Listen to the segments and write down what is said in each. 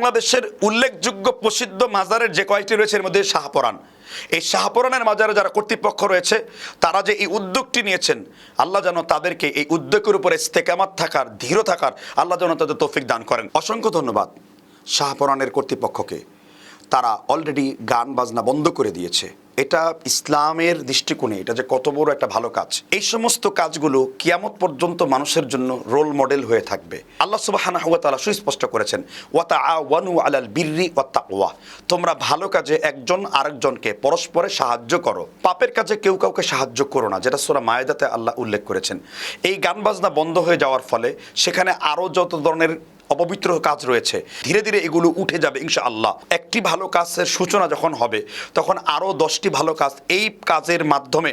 বাংলাদেশের উল্লেখযোগ্য প্রসিদ্ধ মাজারের যে কয়েকটি রয়েছে, এর মধ্যে শাহপরান। এই শাহপরানের মাজারে যারা কর্তৃপক্ষ রয়েছে, তারা যে এই উদ্যোগটি নিয়েছেন, আল্লাহ যেন তাদেরকে এই উদ্যোগের উপরে ইস্তেকামাত থাকার, ধীর থাকার, আল্লাহ যেন তাদের তৌফিক দান করেন। অসংখ্য ধন্যবাদ শাহপরানের কর্তৃপক্ষকে। তারা অলরেডি গান বাজনা বন্ধ করে দিয়েছে। এটা ইসলামের দৃষ্টিকোণে এটা যে কত বড় একটা ভালো কাজ। এই সমস্ত কাজগুলো কিয়ামত পর্যন্ত মানুষের জন্য রোল মডেল হয়ে থাকবে। আল্লাহ সুবাহানা হুয়া তালা সুস্পষ্ট করেছেন ওয়াতা আ ওয়ানু আলাল বিররি ওয়াত্তা ওয়া তোমরা ভালো কাজে একজন আরেকজনকে পরস্পরে সাহায্য করো। পাপের কাজে কেউ কাউকে সাহায্য করো না, যেটা সোরা মায়েদাতে আল্লাহ উল্লেখ করেছেন। এই গান বাজনা বন্ধ হয়ে যাওয়ার ফলে সেখানে আরও যত ধরনের অপবিত্র কাজ রয়েছে। ধীরে ধীরে এগুলো উঠে যাবে ইনশা আল্লাহ একটি ভালো কাজের সূচনা যখন হবে, তখন আরও দশটি ভালো কাজ এই কাজের মাধ্যমে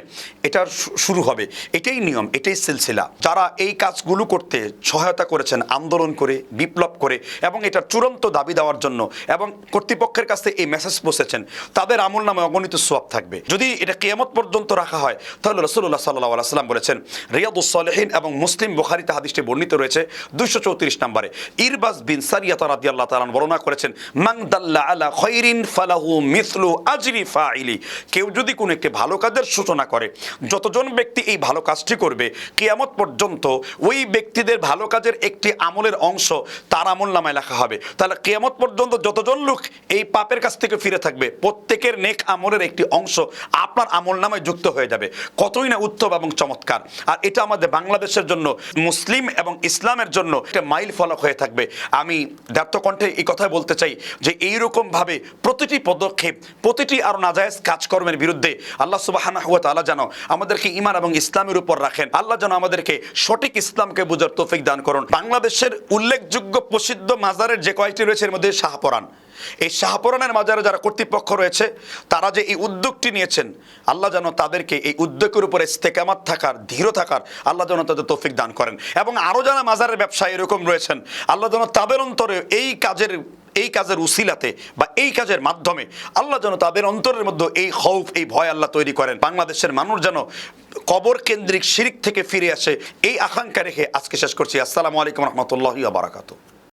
এটার শুরু হবে। এটাই নিয়ম, এটাই সিলসিলা। যারা এই কাজগুলো করতে সহায়তা করেছেন, আন্দোলন করে, বিপ্লব করে এবং এটার চূড়ান্ত দাবি দেওয়ার জন্য এবং কর্তৃপক্ষের কাছে এই মেসেজ পৌঁছেছেন, তাদের আমল নামে অগণিত সোয়াব থাকবে। যদি এটা কেয়ামত পর্যন্ত রাখা হয়, তাহলে রসুল্লাহ সাল্লাহ সাল্লাম বলেছেন রিয়াদুসলেহীন এবং মুসলিম বুখারিতে হাদিসটি বর্ণিত রয়েছে দুইশো চৌত্রিশ নম্বরে। ইরবাস বিন সারিয়াত রাদিয়াল্লাহ তাআলা বর্ণনা করেছেন, মান দাল্লা আলা খৈরিন ফালাহু মিসলু আজরি ফাইলি। কেউ যদি কোনো একটি ভালো কাজের সূচনা করে, যতজন ব্যক্তি এই ভালো কাজটি করবে, কিয়ামত পর্যন্ত ওই ব্যক্তিদের ভালো কাজের একটি আমলের অংশ তার আমল নামায় লেখা হবে। তাহলে কিয়ামত পর্যন্ত যতজন লোক এই পাপের কাছ থেকে ফিরে থাকবে, প্রত্যেকের নেক আমলের একটি অংশ আপনার আমল নামায় যুক্ত হয়ে যাবে। কতই না উত্তম এবং চমৎকার। আর এটা আমাদের বাংলাদেশের জন্য, মুসলিম এবং ইসলামের জন্য একটা মাইল ফলক হয়ে থাকবে। আমি দ্ব্যর্থ এই কথাই বলতে চাই যে এইরকমভাবে প্রতিটি পদক্ষেপ, প্রতিটি আরও নাজায়েজ কাজকর্মের বিরুদ্ধে আল্লাহ সুবাহানা হুয়া তালা যেন আমাদেরকে ইমান এবং ইসলামের উপর রাখেন। আল্লাহ যেন আমাদেরকে সঠিক ইসলামকে বোঝার তৌফিক দান করুন। বাংলাদেশের উল্লেখযোগ্য প্রসিদ্ধ মাজারের যে কয়েকটি রয়েছে এর মধ্যে শাহপরান। এই শাহপরানের মাজারে যারা কর্তৃপক্ষ রয়েছে, তারা যে এই উদ্যোগটি নিয়েছেন, আল্লাহ যেন তাদেরকে এই উদ্যোগের উপরে ইস্তেকামাত থাকার, ধীর থাকার, আল্লাহ যেন তাদের তৌফিক দান করেন। এবং আরও যারা মাজারের ব্যবসায়ী এরকম রয়েছেন আল্লাহ যেন তাদের অন্তরে এই কাজের এই কাজের উসিলাতে বা এই কাজের মাধ্যমে আল্লাহ যেন তাদের অন্তরের মধ্যে এই খৌফ, এই ভয় আল্লাহ তৈরি করেন। বাংলাদেশের মানুষ যেন কবর কেন্দ্রিক শিরিক থেকে ফিরে আসে, এই আকাঙ্ক্ষা রেখে আজকে শেষ করছি। আসসালামু আলাইকুম রহমতুল্লাহ বারাকাতু